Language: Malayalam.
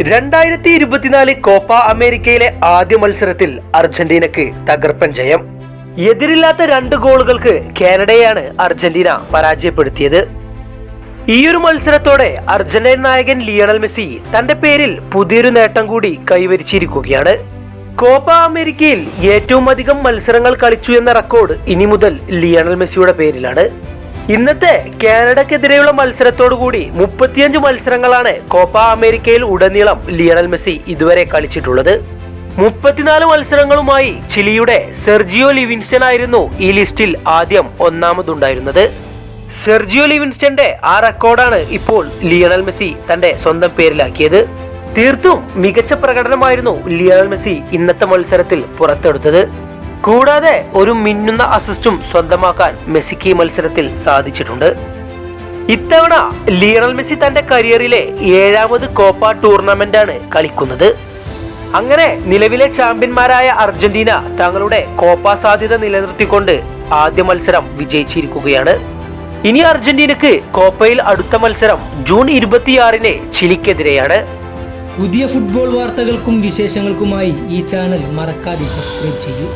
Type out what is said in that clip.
രണ്ടായിരത്തി ഇരുപത്തിനാല് കോപ്പ അമേരിക്കയിലെ ആദ്യ മത്സരത്തിൽ അർജന്റീനക്ക് തകർപ്പൻ ജയം. എതിരില്ലാത്ത രണ്ട് ഗോളുകൾക്ക് കാനഡയാണ് അർജന്റീന പരാജയപ്പെടുത്തിയത്. ഈയൊരു മത്സരത്തോടെ അർജന്റീൻ നായകൻ ലിയണൽ മെസ്സി തന്റെ പേരിൽ പുതിയൊരു നേട്ടം കൂടി കൈവരിച്ചിരിക്കുകയാണ്. കോപ്പ അമേരിക്കയിൽ ഏറ്റവും അധികം മത്സരങ്ങൾ കളിച്ചു എന്ന റെക്കോർഡ് ഇനി മുതൽ ലിയണൽ മെസ്സിയുടെ പേരിലാണ്. ഇന്നത്തെ കാനഡക്കെതിരെയുള്ള മത്സരത്തോടു കൂടി മുപ്പത്തിയഞ്ച് മത്സരങ്ങളാണ് കോപ്പ അമേരിക്കയിൽ ഉടനീളം ലിയണൽ മെസ്സി ഇതുവരെ കളിച്ചിട്ടുള്ളത്. മുപ്പത്തിനാല് മത്സരങ്ങളുമായി ചിലിയുടെ സെർജിയോ ലിവിൻസ്റ്റൺ ആയിരുന്നു ഈ ലിസ്റ്റിൽ ആദ്യം ഒന്നാമതുണ്ടായിരുന്നത്. സെർജിയോ ലിവിൻസ്റ്റന്റെ ആ റെക്കോർഡാണ് ഇപ്പോൾ ലിയണൽ മെസ്സി തന്റെ സ്വന്തം പേരിലാക്കിയത്. തീർത്തും മികച്ച പ്രകടനമായിരുന്നു ലിയണൽ മെസ്സി ഇന്നത്തെ മത്സരത്തിൽ പുറത്തെടുത്തത്. കൂടാതെ ഒരു മിന്നുന്ന അസിസ്റ്റും സ്വന്തമാക്കാൻ മെസ്സിക്ക് ഈ മത്സരത്തിൽ സാധിച്ചിട്ടുണ്ട്. ഇത്തവണ ലിയണൽ മെസ്സി തന്റെ കരിയറിലെ ഏഴാമത് കോപ്പ ടൂർണമെന്റാണ് കളിക്കുന്നത്. അങ്ങനെ നിലവിലെ ചാമ്പ്യന്മാരായ അർജന്റീന തങ്ങളുടെ കോപ്പ സാധ്യത നിലനിർത്തിക്കൊണ്ട് ആദ്യ മത്സരം വിജയിച്ചിരിക്കുകയാണ്. ഇനി അർജന്റീനക്ക് കോപ്പയിൽ അടുത്ത മത്സരം ജൂൺ ഇരുപത്തിയാറിന് ചിലിക്കെതിരെയാണ്. പുതിയ ഫുട്ബോൾ വാർത്തകൾക്കും വിശേഷങ്ങൾക്കുമായി ഈ ചാനൽ മറക്കാതെ സബ്സ്ക്രൈബ് ചെയ്യൂ.